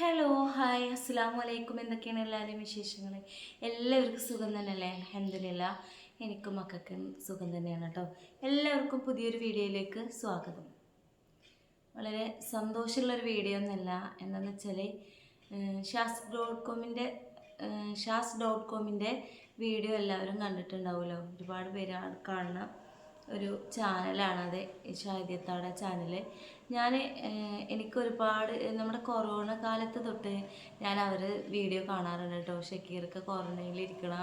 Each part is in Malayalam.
ഹലോ ഹായ് അസ്സാം വലൈക്കും എന്തൊക്കെയാണ് എല്ലാവരുടെയും വിശേഷങ്ങൾ എല്ലാവർക്കും സുഖം തന്നെയല്ലേ? അലഹമില്ല എനിക്കും മക്കൾക്കും സുഖം തന്നെയാണ് കേട്ടോ. എല്ലാവർക്കും പുതിയൊരു വീഡിയോയിലേക്ക് സ്വാഗതം. വളരെ സന്തോഷമുള്ളൊരു വീഡിയോ ഒന്നല്ല. എന്താണെന്ന് വെച്ചാൽ ഷാസ് ഡോട്ട് കോമിന്റെ ഷാസ് ഡോട്ട് കോമിന്റെ വീഡിയോ എല്ലാവരും കണ്ടിട്ടുണ്ടാവുമല്ലോ. ഒരുപാട് പേര് കാണണം. ഒരു ചാനലാണത് ഷാഹിദ്യത്താടെ ചാനൽ ഞാൻ എനിക്ക് ഒരുപാട് നമ്മുടെ കൊറോണ കാലത്ത് തൊട്ട് ഞാൻ അവർ വീഡിയോ കാണാറുണ്ട് കേട്ടോ. ഷക്കീർക്ക് കൊറോണയിൽ ഇരിക്കണ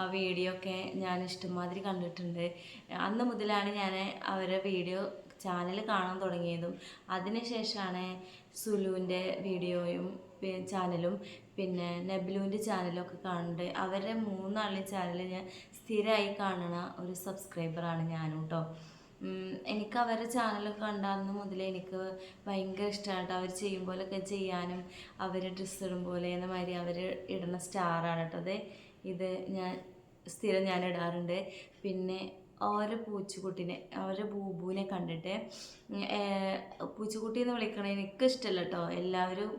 ആ വീഡിയോ ഒക്കെ ഞാൻ ഇഷ്ടംമാതിരി കണ്ടിട്ടുണ്ട്. അന്ന് മുതലാണ് ഞാൻ അവരെ വീഡിയോ ചാനൽ കാണാൻ തുടങ്ങിയതും. അതിനുശേഷമാണ് സുലുവിന്റെ വീഡിയോയും ചാനലും പിന്നെ നബ്ലുവിന്റെ ചാനലും ഒക്കെ കാണുന്നുണ്ട് അവരുടെ മൂന്നാളുടെ ചാനൽ ഞാൻ സ്ഥിരമായി കാണുന്ന ഒരു സബ്സ്ക്രൈബറാണ് ഞാനും കേട്ടോ എനിക്ക് അവരുടെ ചാനലൊക്കെ കണ്ടാന്ന് മുതലേ എനിക്ക് ഭയങ്കര ഇഷ്ടമാണ് അവർ ചെയ്യും പോലൊക്കെ ചെയ്യാനും അവർ ഡ്രസ്സ് ഇടും പോലെ എന്ന മാതിരി അവർ ഇടുന്ന സ്റ്റാറാണ് കേട്ടോ അത് ഇത് ഞാൻ സ്ഥിരം ഞാൻ ഇടാറുണ്ട്. പിന്നെ ഓരോ പൂച്ചക്കുട്ടിനെ അവരെ ബൂബുവിനെ കണ്ടിട്ട് പൂച്ചക്കുട്ടി എന്ന് വിളിക്കണ എനിക്ക് ഇഷ്ടമല്ല കേട്ടോ എല്ലാവരും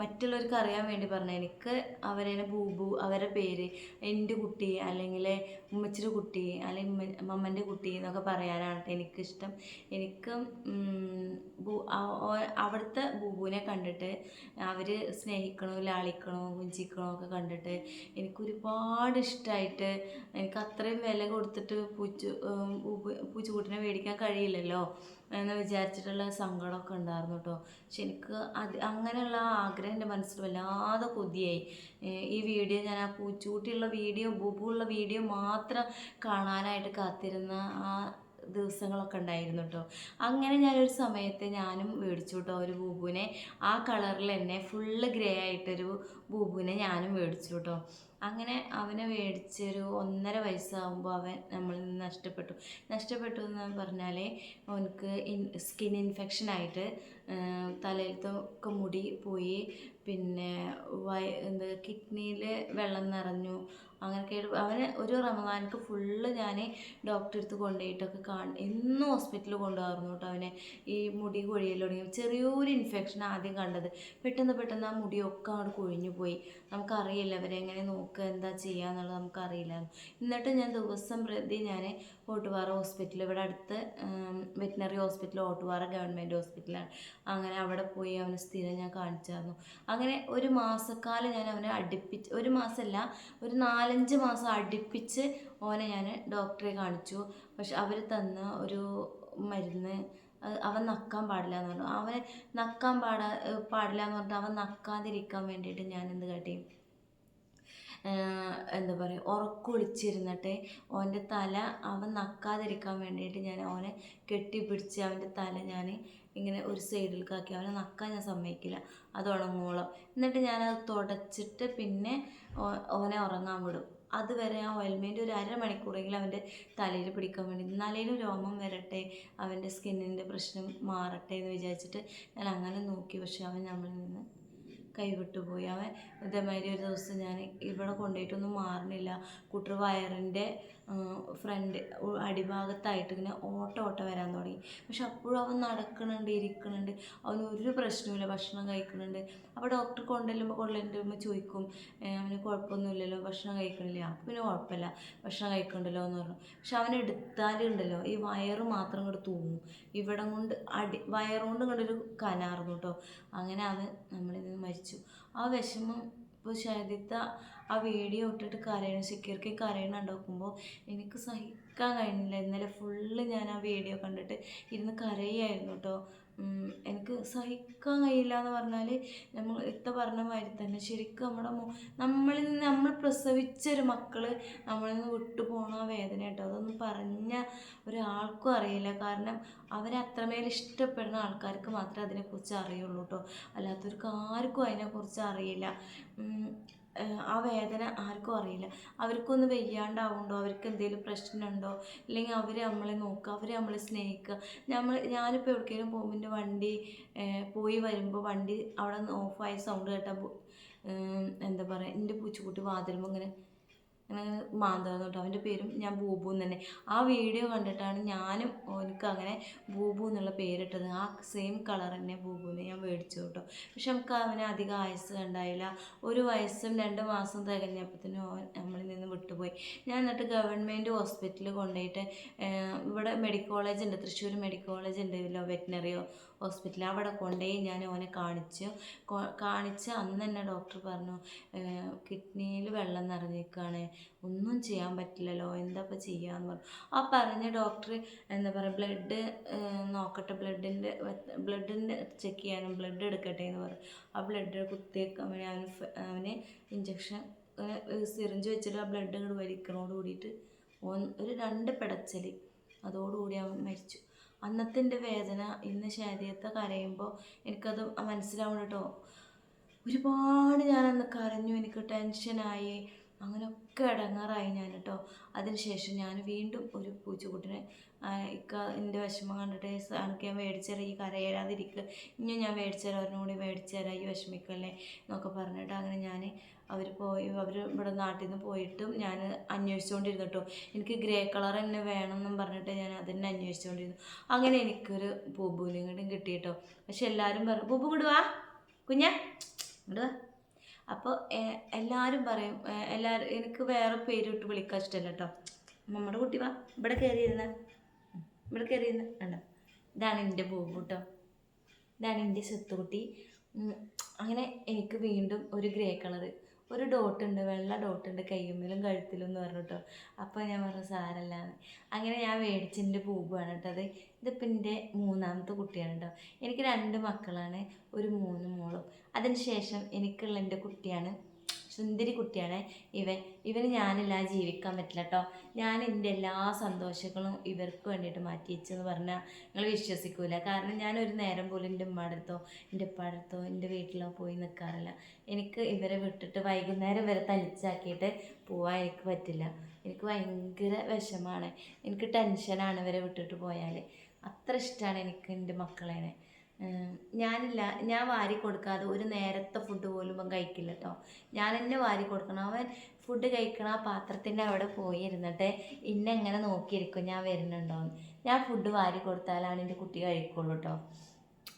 മറ്റുള്ളവർക്ക് അറിയാൻ വേണ്ടി പറഞ്ഞ എനിക്ക് അവരെ ബൂബു അവരുടെ പേര് എന്റെ കുട്ടി അല്ലെങ്കിൽ ഉമ്മച്ചിയുടെ കുട്ടി അല്ലെങ്കിൽ മമ്മന്റെ കുട്ടി എന്നൊക്കെ പറയാനാണ് എനിക്കിഷ്ടം. എനിക്ക് അവിടുത്തെ ബൂബുവിനെ കണ്ടിട്ട് അവർ സ്നേഹിക്കണോ ലാളിക്കണോ കുഞ്ചിക്കണോ ഒക്കെ കണ്ടിട്ട് എനിക്ക് ഒരുപാട് ഇഷ്ടമായിട്ട് എനിക്ക് അത്രയും വില കൊടുത്തിട്ട് പൂച്ചു പൂച്ചുകൂട്ടിനെ മേടിക്കാൻ കഴിയില്ലല്ലോ. എന്ന് വിചാരിച്ചിട്ടുള്ള സങ്കടമൊക്കെ ഉണ്ടായിരുന്നു കേട്ടോ പക്ഷെ എനിക്ക് അത് അങ്ങനെയുള്ള ആഗ്രഹം എന്റെ മനസ്സിൽ വല്ലാതെ കൊതിയായി. ഈ വീഡിയോ ഞാൻ ആ പൂച്ചൂട്ടിയുള്ള വീഡിയോ ബുബുള്ള വീഡിയോ മാത്രം കാണാനായിട്ട് കാത്തിരുന്ന ആ ദിവസങ്ങളൊക്കെ ഉണ്ടായിരുന്നു കേട്ടോ അങ്ങനെ ഞാനൊരു സമയത്ത് ഞാനും മേടിച്ചു കേട്ടോ ഒരു ബൂബുവിനെ ആ കളറിൽ തന്നെ ഫുള്ള് ഗ്രേ ആയിട്ടൊരു ബൂബുവിനെ ഞാനും മേടിച്ചു കേട്ടോ അങ്ങനെ അവനെ മേടിച്ചൊരു ഒന്നര വയസ്സാകുമ്പോൾ അവൻ നമ്മളിൽ നിന്ന് നഷ്ടപ്പെട്ടു. നഷ്ടപ്പെട്ടു എന്ന് പറഞ്ഞാൽ അവനക്ക് സ്കിൻ ഇൻഫെക്ഷൻ ആയിട്ട് തലയിലത്തൊക്കെ മുടി പോയി പിന്നെ വയ എന്ത് കിഡ്നിയിൽ വെള്ളം നിറഞ്ഞു അങ്ങനെ കേട്ട് അവന് ഒരു റമദാനക്ക് ഫുള്ള് ഞാൻ ഡോക്ടറെ അടുത്ത് കൊണ്ടുപോയിട്ടൊക്കെ കാണും എന്നും ഹോസ്പിറ്റലിൽ കൊണ്ടുപോകാറുന്നു കേട്ടോ അവനെ. ഈ മുടി കൊഴിയൽ തുടങ്ങി ചെറിയൊരു ഇൻഫെക്ഷൻ ആദ്യം കണ്ടത്. പെട്ടെന്ന് പെട്ടെന്ന് ആ മുടിയൊക്കെ അങ്ങോട്ട് കൊഴിഞ്ഞു പോയി. നമുക്കറിയില്ല അവരെ എങ്ങനെ നോക്കുക എന്താ ചെയ്യുക എന്നുള്ളത് നമുക്കറിയില്ല. എന്നിട്ട് ഞാൻ ദിവസം പ്രതി ഞാൻ ഓട്ടുപാറ ഹോസ്പിറ്റൽ ഇവിടെ അടുത്ത് വെറ്റിനറി ഹോസ്പിറ്റൽ ഓട്ടുപാറ ഗവൺമെന്റ് ഹോസ്പിറ്റലാണ്. അങ്ങനെ അവിടെ പോയി അവനെ സ്ഥിരം ഞാൻ കാണിച്ചായിരുന്നു. അങ്ങനെ ഒരു മാസക്കാലം ഞാൻ അവനെ അടുപ്പിച്ച് ഒരു മാസമല്ല ഒരു നാലഞ്ച് മാസം അടുപ്പിച്ച് ഓനെ ഞാൻ ഡോക്ടറെ കാണിച്ചു. പക്ഷെ അവർ തന്ന ഒരു മരുന്ന് അവൻ നക്കാൻ പാടില്ല എന്ന് പറഞ്ഞു. അവനെ നക്കാൻ പാടാ പാടില്ല എന്ന് പറഞ്ഞിട്ട് അവൻ നക്കാതിരിക്കാൻ വേണ്ടിയിട്ട് ഞാൻ എന്ത് കാട്ടി? എന്താ പറയുക ഉറക്കൊളിച്ചിരുന്നിട്ട് ഓന്റെ തല അവൻ നക്കാതിരിക്കാൻ വേണ്ടിയിട്ട് ഞാൻ ഓനെ കെട്ടിപ്പിടിച്ച് അവന്റെ തല ഞാൻ ഇങ്ങനെ ഒരു സൈഡിലേക്കാക്കി അവനെ നക്കാൻ ഞാൻ സമ്മതിക്കില്ല. അത് ഉണങ്ങോളം. എന്നിട്ട് ഞാനത് തുടച്ചിട്ട് പിന്നെ ഓനെ ഉറങ്ങാൻ വിടും. അതുവരെ ആ ഓയിൽമെന്റ് ഒരു അരമണിക്കൂറെങ്കിലും അവന്റെ തലയിൽ പിടിക്കാൻ വേണ്ടി. എന്നാലേലും രോമം വരട്ടെ അവന്റെ സ്കിന്നിന്റെ പ്രശ്നം മാറട്ടെ എന്ന് വിചാരിച്ചിട്ട് ഞാൻ അങ്ങനെ നോക്കി. പക്ഷേ അവൻ നമ്മളിൽ നിന്ന് കൈവിട്ടു പോയി. അവൻ ഇതേമാതിരി ഒരു ദിവസം ഞാൻ ഇവിടെ കൊണ്ടുപോയിട്ടൊന്നും മാറണില്ല. കുട്ടർ വയറിന്റെ ഫ്രണ്ട് അടിഭാഗത്തായിട്ട് ഇങ്ങനെ ഓട്ട ഓട്ട വരാൻ തുടങ്ങി. പക്ഷെ അപ്പോഴും അവൻ നടക്കുന്നുണ്ട് ഇരിക്കുന്നുണ്ട് അവന് ഒരു പ്രശ്നവുമില്ല ഭക്ഷണം കഴിക്കുന്നുണ്ട് അപ്പോൾ ഡോക്ടർ കൊണ്ടുവല്ലുമ്പോൾ കൊണ്ടുവരുമ്പോൾ ചോദിക്കും "ഏ, അവന് കുഴപ്പമൊന്നുമില്ലല്ലോ ഭക്ഷണം കഴിക്കണില്ല. അപ്പം പിന്നെ കുഴപ്പമില്ല ഭക്ഷണം കഴിക്കണ്ടല്ലോ എന്ന് പറഞ്ഞു. പക്ഷെ അവൻ എടുത്താലുണ്ടല്ലോ ഈ വയറ് മാത്രം ഇങ്ങോട്ട് തൂങ്ങും. ഇവിടെ കൊണ്ട് അടി വയറുകൊണ്ട് ഇങ്ങോട്ടൊരു കനാർന്നു കേട്ടോ. അങ്ങനെ അവൻ നമ്മളിൽ നിന്ന് മരിച്ചു. ആ വിഷമം ഇപ്പോൾ ഷാദിത്ത ആ വീഡിയോ ഇട്ടിട്ട് കരയണം ഷക്കീർക്ക് കരയണം ഉണ്ടാക്കുമ്പോൾ എനിക്ക് സഹിക്കാൻ കഴിഞ്ഞില്ല. ഇന്നലെ ഫുള്ള് ഞാൻ ആ വീഡിയോ കണ്ടിട്ട് ഇരുന്ന് കരയായിരുന്നു കേട്ടോ എനിക്ക് സഹിക്കാൻ കഴിയില്ല എന്ന് പറഞ്ഞാൽ നമ്മൾ ഇത്ത പറഞ്ഞ മാതിരി തന്നെ ശരിക്കും നമ്മുടെ നമ്മളിൽ നിന്ന് നമ്മൾ പ്രസവിച്ചൊരു മക്കൾ നമ്മളിൽ നിന്ന് വിട്ടു വേദന കേട്ടോ അതൊന്നും പറഞ്ഞ ഒരാൾക്കും അറിയില്ല. കാരണം അവരെ അത്രമേൽ ഇഷ്ടപ്പെടുന്ന ആൾക്കാർക്ക് മാത്രമേ അതിനെക്കുറിച്ച് അറിയുള്ളൂ കേട്ടോ അല്ലാത്തവർക്ക് ആർക്കും അതിനെക്കുറിച്ച് അറിയില്ല. ആ വേദന ആർക്കും അറിയില്ല. അവർക്കൊന്ന് വെയ്യാണ്ടാവുണ്ടോ? അവർക്ക് എന്തെങ്കിലും പ്രശ്നമുണ്ടോ? അല്ലെങ്കിൽ അവർ നമ്മളെ നോക്കുക അവർ നമ്മളെ സ്നേഹിക്കുക. നമ്മൾ ഞാനിപ്പോൾ എവിടേക്കെങ്കിലും പോകുമ്പോൾ എന്റെ വണ്ടി പോയി വരുമ്പോൾ വണ്ടി അവിടെ നിന്ന് ഓഫായ സൗണ്ട് കേട്ടാൽ എന്താ പറയുക എന്റെ പൂച്ചക്കുട്ടി വാതിലുമ്പോൾ ഇങ്ങനെ അങ്ങനെ അവന്റെ പേരും ഞാൻ ബൂബു എന്ന് തന്നെ ആ വീഡിയോ കണ്ടിട്ടാണ് ഞാനും എനിക്ക് അങ്ങനെ ബൂബു എന്നുള്ള പേരിട്ടത്. ആ സെയിം കളർ തന്നെ ബൂബുവിനെ ഞാൻ മേടിച്ചു കേട്ടോ പക്ഷെ നമുക്ക് അവന് അധികം ആയുസ് കണ്ടായില്ല ഒരു വയസ്സും രണ്ട് മാസം തികഞ്ഞപ്പോഴത്തേനും ഓൻ നമ്മളിൽ നിന്ന് വിട്ടുപോയി. ഞാൻ എന്നിട്ട് ഗവൺമെന്റ് ഹോസ്പിറ്റലിൽ കൊണ്ടുപോയിട്ട് ഇവിടെ മെഡിക്കൽ കോളേജ് ഉണ്ട്. തൃശ്ശൂർ മെഡിക്കൽ കോളേജ് ഉണ്ട്. വെറ്റിനറി ഹോസ്പിറ്റൽ അവിടെ കൊണ്ടുപോയി ഞാൻ ഓനെ കാണിച്ചു കാണിച്ച് അന്ന് തന്നെ ഡോക്ടർ പറഞ്ഞു കിഡ്നിയിൽ വെള്ളം നിറഞ്ഞേക്കാണ് ഒന്നും ചെയ്യാൻ പറ്റില്ലല്ലോ. എന്താ ചെയ്യാന്ന് പറഞ്ഞു. ആ പറഞ്ഞ ഡോക്ടർ എന്താ പറയുക ബ്ലഡ് നോക്കട്ടെ. ബ്ലഡിന്റെ ബ്ലഡിന്റെ ചെക്ക് ചെയ്യാനും ബ്ലഡ് എടുക്കട്ടെ എന്ന് പറഞ്ഞു. ആ ബ്ലഡ് കുത്തിയേക്ക് വേണ്ടി അവന് അവന് ഇഞ്ചക്ഷൻ സിറിഞ്ച് വെച്ചിട്ട് ആ ബ്ലഡ് ഇങ്ങോട്ട് വലിക്കണോട് കൂടിയിട്ട് ഒരു രണ്ട് പിടച്ചൽ അതോടുകൂടി അവൻ മരിച്ചു. അന്നത്തെ എന്റെ വേദന ഇന്ന് ശരീരത്തെ കരയുമ്പോൾ എനിക്കത് മനസ്സിലാവണം കേട്ടോ. ഒരുപാട് ഞാൻ അന്ന് കരഞ്ഞു എനിക്ക് ടെൻഷനായി. അങ്ങനെയൊക്കെ ഇടങ്ങാറായി ഞാൻ കേട്ടോ. അതിനുശേഷം ഞാൻ വീണ്ടും ഒരു പൂച്ചക്കുട്ടിനെ ഇക്ക എന്റെ വിഷമം കണ്ടിട്ട് എനിക്ക് ഞാൻ മേടിച്ചേരാം ഈ കരയേരാതിരിക്കുക ഇനി ഞാൻ മേടിച്ചേരാം അവരിനും കൂടി മേടിച്ചേരാം ഈ വിഷമിക്കല്ലേ എന്നൊക്കെ പറഞ്ഞിട്ട് അങ്ങനെ ഞാൻ അവർ പോയി അവർ ഇവിടെ നാട്ടിൽ നിന്ന് പോയിട്ടും ഞാൻ അന്വേഷിച്ചുകൊണ്ടിരുന്നു കേട്ടോ. എനിക്ക് ഗ്രേ കളർ തന്നെ വേണം എന്നും പറഞ്ഞിട്ട് ഞാൻ അതന്നെ അന്വേഷിച്ചുകൊണ്ടിരുന്നു അങ്ങനെ എനിക്കൊരു ബൂബുവിനും കിട്ടിയിട്ടോ കിട്ടി കേട്ടോ. പക്ഷെ എല്ലാവരും പറഞ്ഞു ബൂബു ഇങ്ങോട്ട് വാ കുഞ്ഞ ഇങ്ങോട്ട് വാ. അപ്പോൾ എല്ലാവരും പറയും എല്ലാവരും എനിക്ക് വേറെ പേരിട്ട് വിളിക്കാൻ ഇഷ്ടമല്ല കേട്ടോ നമ്മുടെ കുട്ടി വാ ഇവിടെ കയറിയിരുന്ന ഇവിടെ കയറിയിരുന്ന കണ്ടോ. ഇതാണ് എന്റെ ബൂബു കേട്ടോ ഇതാണ് എന്റെ സ്വത്തുകുട്ടി അങ്ങനെ എനിക്ക് വീണ്ടും ഒരു ഗ്രേ കളറ്. ഒരു ഡോട്ട് ഉണ്ട് വെള്ള ഡോട്ട് ഉണ്ട് കയ്യുമ്മലും കഴുത്തിലും എന്ന് പറഞ്ഞു അപ്പോൾ ഞാൻ പറഞ്ഞു സാരല്ലാന്ന്. അങ്ങനെ ഞാൻ മേടിച്ചതിന്റെ പൂവാണ് കേട്ടോ അത്. ഇതിപ്പോൾ എന്റെ മൂന്നാമത്തെ കുട്ടിയാണ് കേട്ടോ എനിക്ക് രണ്ട് മക്കളാണ് ഒരു മൂന്ന് മോളും. അതിന് ശേഷം എനിക്കുള്ള എന്റെ കുട്ടിയാണ് സുന്ദരി കുട്ടിയാണ് ഇവൻ. ഇവന് ഞാനില്ലാതെ ജീവിക്കാൻ പറ്റില്ല കേട്ടോ ഞാൻ എന്റെ എല്ലാ സന്തോഷങ്ങളും ഇവർക്ക് വേണ്ടിയിട്ട് മാറ്റി വെച്ചെന്ന് പറഞ്ഞാൽ നിങ്ങൾ വിശ്വസിക്കൂല. കാരണം ഞാൻ ഒരു നേരം പോലും എന്റെ ഉമ്മടുത്തോ എന്റെ ഉപ്പയുടെ എന്റെ വീട്ടിലോ പോയി നിൽക്കാറില്ല എനിക്ക് ഇവരെ വിട്ടിട്ട് വൈകുന്നേരം ഇവരെ തനിച്ചാക്കിയിട്ട് പോവാൻ എനിക്ക് പറ്റില്ല. എനിക്ക് ഭയങ്കര വിഷമാണ്. എനിക്ക് ടെൻഷനാണ് ഇവരെ വിട്ടിട്ട് പോയാൽ അത്ര ഇഷ്ടമാണ് എനിക്ക് എന്റെ മക്കളേനെ. ഞാനില്ല ഞാൻ വാരി കൊടുക്കാതെ ഒരു നേരത്തെ ഫുഡ് പോലും അവൻ കഴിക്കില്ല കേട്ടോ ഞാൻ തന്നെ വാരി കൊടുക്കണം. അവൻ ഫുഡ് കഴിക്കണ ആ പാത്രത്തിന്റെ അവിടെ പോയി ഇരുന്നിട്ട് ഇന്നെ എങ്ങനെ നോക്കിയിരിക്കും ഞാൻ വരുന്നുണ്ടോന്ന് ഞാൻ ഫുഡ് വാരി കൊടുത്താലാണ് എന്റെ കുട്ടി കഴിക്കുള്ളൂ കേട്ടോ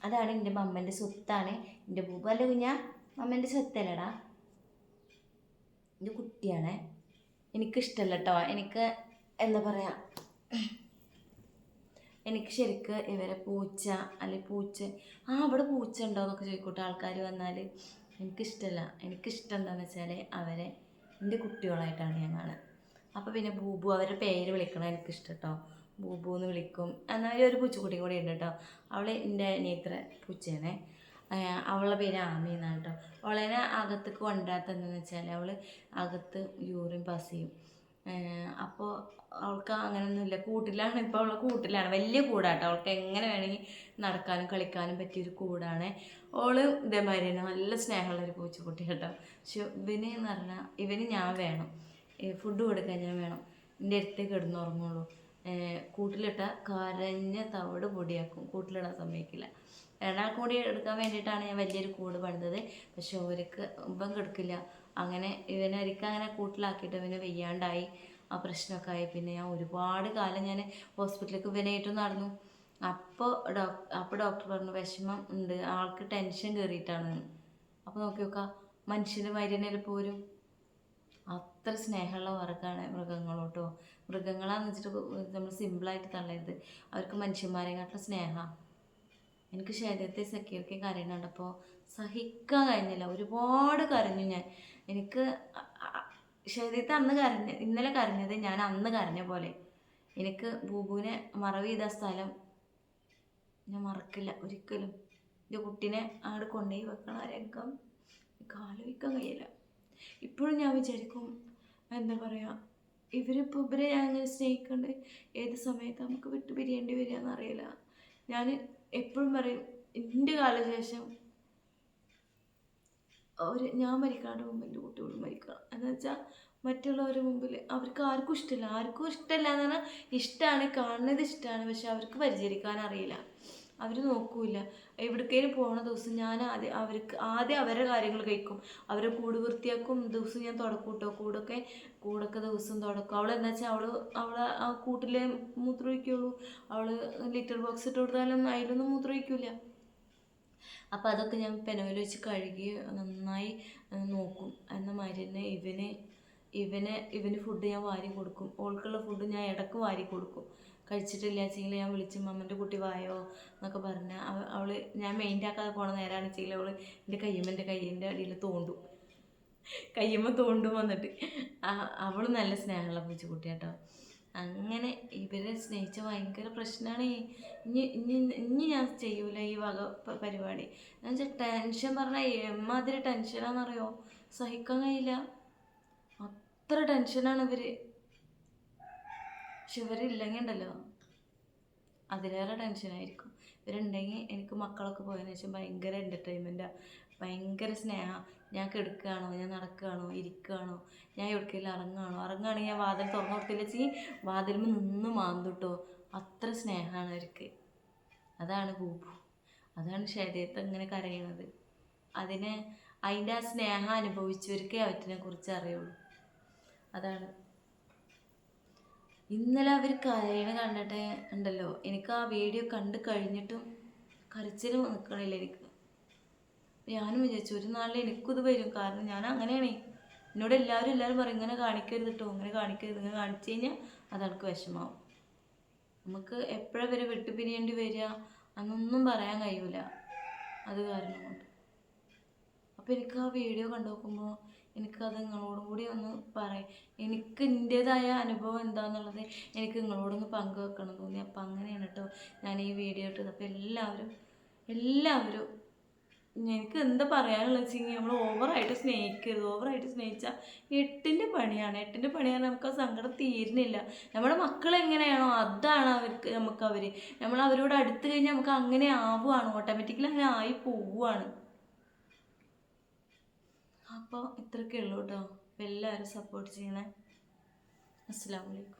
അതാണ് എന്റെ മമ്മന്റെ സ്വത്താണ്. എന്റെ അല്ല കുഞ്ഞാ? മമ്മന്റെ സ്വത്തല്ലടാ. എന്റെ കുട്ടിയാണേ. എനിക്കിഷ്ടമല്ല കേട്ടോ എനിക്ക് എന്താ പറയുക എനിക്ക് ശരിക്ക് ഇവരെ പൂച്ച അല്ലെങ്കിൽ പൂച്ച ആ അവിടെ പൂച്ച ഉണ്ടോ? എന്നൊക്കെ ചോദിക്കൂട്ടെ ആൾക്കാർ വന്നാൽ എനിക്കിഷ്ടമല്ല എനിക്കിഷ്ടം എന്താണെന്ന് വെച്ചാൽ അവരെ എന്റെ കുട്ടികളായിട്ടാണ് ഞാൻ കാണുക അപ്പോൾ പിന്നെ ബൂബു അവരുടെ പേര് വിളിക്കണം എനിക്കിഷ്ടം കേട്ടോ ബൂബു എന്ന് വിളിക്കും. എന്നാൽ ഒരു പൂച്ചക്കുട്ടി കൂടി ഉണ്ട് കേട്ടോ അവൾ എന്റെ അനിയത്ര പൂച്ചയാണേ. അവളുടെ പേര് ആമി എന്നാണ് കേട്ടോ അവളെ അകത്തേക്ക് കൊണ്ടാത്തതെന്ന് വെച്ചാൽ അവൾ അകത്ത് യൂറിൻ പാസ് ചെയ്യും. അപ്പോൾ അവൾക്ക് അങ്ങനെയൊന്നുമില്ല കൂട്ടിലാണ്. ഇപ്പോൾ അവളെ കൂട്ടിലാണ്. വലിയ കൂടാട്ടോ. അവൾക്ക് എങ്ങനെ വേണമെങ്കിൽ നടക്കാനും കളിക്കാനും പറ്റിയൊരു കൂടാണ്. ഓൾ ഇതേമാതിരി തന്നെ നല്ല സ്നേഹമുള്ള ഒരു പൂച്ചക്കുട്ടി കേട്ടോ. പക്ഷെ ഇവന് എന്ന് പറഞ്ഞാൽ ഇവന് ഞാൻ വേണം. ഫുഡ് കൊടുക്കാൻ ഞാൻ വേണം. എന്റെ അടുത്തേ കിടന്നുറങ്ങുള്ളൂ കൂട്ടിലിട്ട കരഞ്ഞ തവിട് പൊടിയാക്കും. കൂട്ടിലിടാൻ സമ്മതിക്കില്ല. രണ്ടാൾ കൂടി എടുക്കാൻ വേണ്ടിയിട്ടാണ് ഞാൻ വലിയൊരു കൂട് പണിതത്. പക്ഷെ അവർക്ക് ഇവൻ കിടക്കില്ല. അങ്ങനെ ഇവനെ ഒരിക്കൽ അങ്ങനെ കൂട്ടിലാക്കിയിട്ട് ഇവന് വെയ്യാണ്ടായി. ആ പ്രശ്നമൊക്കെ ആയി. പിന്നെ ഞാൻ ഒരുപാട് കാലം ഞാൻ ഹോസ്പിറ്റലിലേക്ക് ഇവനായിട്ട് നടന്നു. അപ്പോൾ ഡോക്ടർ അപ്പോൾ ഡോക്ടർ പറഞ്ഞു വിഷമം ഉണ്ട്. ആൾക്ക് ടെൻഷൻ കയറിയിട്ടാണ് അപ്പോൾ നോക്കി നോക്കാം മനുഷ്യന്റെ മരുന്നിൽ പോരും അത്ര സ്നേഹമുള്ള വർഗമാണ് മൃഗങ്ങളോട്ടോ. മൃഗങ്ങളാന്ന് വെച്ചിട്ട് നമ്മൾ സിമ്പിളായിട്ട് തള്ളരുത്. അവർക്ക് മനുഷ്യന്മാരെക്കാട്ടുള്ള സ്നേഹമാണ് എനിക്ക് ശരീരത്തെ സഖിയൊക്കെ കരയണുണ്ടപ്പോൾ സഹിക്കാൻ കഴിഞ്ഞില്ല. ഒരുപാട് കരഞ്ഞു ഞാൻ. എനിക്ക് ശരീരത്തെ അന്ന് കരഞ്ഞ ഇന്നലെ കരഞ്ഞത് ഞാൻ അന്ന് കരഞ്ഞ പോലെ. എനിക്ക് ബൂബുവിനെ മറവ് ചെയ്ത സ്ഥലം ഞാൻ മറക്കില്ല ഒരിക്കലും. എന്റെ കുട്ടീനെ അങ്ങോട്ട് കൊണ്ടുപോയി വെക്കണ രംഗം. ആലോചിക്കാൻ കഴിയില്ല. ഇപ്പോഴും ഞാൻ വിചാരിക്കും എന്താ പറയുക ഇവരിപ്പോൾ ഇവരെ ഞാൻ അങ്ങനെ സ്നേഹിക്കേണ്ട. ഏത് സമയത്ത് നമുക്ക് വിട്ടുപിരിയേണ്ടി വരിക എന്നറിയില്ല ഞാൻ എപ്പോഴും പറയും എന്റെ കാലശേഷം ഒരു ഞാൻ മരിക്കാണ്ട് മുമ്പ് എന്റെ കുട്ടികളും മരിക്കണം എന്ന് വെച്ചാൽ മറ്റുള്ളവരുടെ മുമ്പിൽ അവർക്ക് ആർക്കും ഇഷ്ടമില്ല. ആർക്കും ഇഷ്ടമില്ല എന്ന് പറഞ്ഞാൽ ഇഷ്ടമാണ് കാണുന്നത് ഇഷ്ടമാണ് പക്ഷെ അവർക്ക് പരിചരിക്കാൻ അറിയില്ല. അവർ നോക്കൂല എവിടേക്കേലും പോണ ദിവസം ഞാൻ ആദ്യം അവർക്ക് ആദ്യം അവരുടെ കാര്യങ്ങൾ കഴിക്കും. അവരെ കൂട് വൃത്തിയാക്കും ദിവസം ഞാൻ തുടക്കൂട്ടോ കൂടൊക്കെ കൂടൊക്കെ ദിവസം തുടക്കും. അവൾ എന്താ വെച്ചാൽ അവൾ അവളെ ആ കൂട്ടിലെ മൂത്രമൊഴിക്കുള്ളൂ. അവൾ ലിറ്റർ ബോക്സ് ഇട്ട് കൊടുത്താലൊന്നും അതിലൊന്നും മൂത്രമൊഴിക്കില്ല. അപ്പോൾ അതൊക്കെ ഞാൻ പെനോയിൽ വെച്ച് കഴുകി നന്നായി നോക്കും. എന്ന മാതിരി തന്നെ ഇവന് ഇവന് ഇവന് ഫുഡ് ഞാൻ വാരി കൊടുക്കും. ഓൾക്കുള്ള ഫുഡ് ഞാൻ ഇടയ്ക്ക് വാരി കൊടുക്കും. കഴിച്ചിട്ടില്ല വെച്ചെങ്കിൽ ഞാൻ വിളിച്ച് മമ്മന്റെ കുട്ടി വായോ എന്നൊക്കെ പറഞ്ഞ് അവ അവൾ ഞാൻ മെയിന്റെ ആക്കാതെ പോണ നേരമാണ് വെച്ചെങ്കിൽ അവൾ എന്റെ കയ്യുമ്മ എന്റെ കയ്യിന്റെ അടിയിൽ തോണ്ടും. കയ്യുമ്മ തോണ്ടും വന്നിട്ട്. അവൾ നല്ല സ്നേഹമുള്ള പൂച്ചക്കുട്ടി കേട്ടോ അങ്ങനെ ഇവരെ സ്നേഹിച്ച ഭയങ്കര പ്രശ്നമാണ് ഇനി ഇനി ഇനി ഞാൻ ചെയ്യൂല ഈ വക പരിപാടി. ഞാൻ വെച്ചാൽ ടെൻഷൻ പറഞ്ഞാൽ എമ്മാതിരി ടെൻഷനാണെന്നറിയോ സഹിക്കാൻ കഴിയില്ല. അത്ര ടെൻഷനാണ് ഇവർ പക്ഷെ ഇവരില്ലെങ്കിൽ ഉണ്ടല്ലോ. അതിലേറെ ടെൻഷനായിരിക്കും ഇവരുണ്ടെങ്കിൽ എനിക്ക് മക്കളൊക്കെ പോയതിനു ശേഷം ഭയങ്കര എന്റർടൈൻമെന്റാണ് ഭയങ്കര സ്നേഹം. ഞാൻ കിടക്കുകയാണോ ഞാൻ നടക്കുകയാണോ ഇരിക്കുകയാണോ ഞാൻ എവിടേക്കെങ്കിലും ഇറങ്ങുകയാണോ ഇറങ്ങുകയാണെങ്കിൽ ഞാൻ വാതിൽ തുറന്നു കൊടുത്തില്ല ചീ. വാതിലുമ്പോൾ നിന്ന് മാന്തുട്ടോ അത്ര സ്നേഹമാണ് അവർക്ക്. അതാണ് പൂപ്പു അതാണ് ശരീരത്തെ ഇങ്ങനെ കരയണത്. അതിനെ അതിന്റെ ആ സ്നേഹം അനുഭവിച്ചവർക്കേ അവറ്റിനെ കുറിച്ച് അറിയുള്ളൂ. അതാണ്. ഇന്നലെ അവർ കരയണ കണ്ടിട്ട് ഉണ്ടല്ലോ. എനിക്ക് ആ വീഡിയോ കണ്ട് കഴിഞ്ഞിട്ടും കരച്ചിൽ നിൽക്കണില്ല എനിക്ക്. ഞാനും വിചാരിച്ചു ഒരു നാളിൽ എനിക്കും ഇത് വരും. കാരണം ഞാൻ അങ്ങനെയാണേ. എന്നോട് എല്ലാവരും എല്ലാവരും പറയും ഇങ്ങനെ കാണിക്കരുത് കേട്ടോ ഇങ്ങനെ കാണിക്കരുത് ഇങ്ങനെ കാണിച്ചു കഴിഞ്ഞാൽ അതൾക്ക് വിഷമാവും. നമുക്ക് എപ്പോഴാണ് വരെ വിട്ടുപിരിയേണ്ടി വരിക? അന്നൊന്നും പറയാൻ കഴിയൂല. അത് കാരണം കൊണ്ട്. അപ്പോൾ എനിക്ക് ആ വീഡിയോ കണ്ടു നോക്കുമ്പോൾ എനിക്കത് നിങ്ങളോടും കൂടി ഒന്ന് പറയാം. എനിക്ക് എന്റേതായ അനുഭവം എന്താണെന്നുള്ളത് എനിക്ക് നിങ്ങളോടൊന്ന് പങ്കുവെക്കണം തോന്നി. അപ്പം അങ്ങനെയാണ് കേട്ടോ ഞാൻ ഈ വീഡിയോ ഇട്ടത്. അപ്പോൾ എല്ലാവരും എല്ലാവരും എനിക്ക് എന്താ പറയാനുള്ളത് വെച്ചെങ്കിൽ നമ്മൾ ഓവറായിട്ട് സ്നേഹിക്കരുത്. ഓവറായിട്ട് സ്നേഹിച്ചാൽ എട്ടിന്റെ പണിയാണ്. എട്ടിന്റെ പണിയാണ് നമുക്ക് ആ സങ്കടം തീരുന്നില്ല. നമ്മുടെ മക്കൾ എങ്ങനെയാണോ അതാണ് അവർക്ക് നമുക്ക് അവർ നമ്മൾ അവരോട് അടുത്ത് കഴിഞ്ഞാൽ നമുക്ക് അങ്ങനെ ആവുകയാണ് ഓട്ടോമാറ്റിക്കലി അങ്ങനെ ആയി പോവുകയാണ് അപ്പോൾ ഇത്രയൊക്കെ ഉള്ളൂ കേട്ടോ എല്ലാവരും സപ്പോർട്ട് ചെയ്യണേ. അസ്സാം വലൈക്കും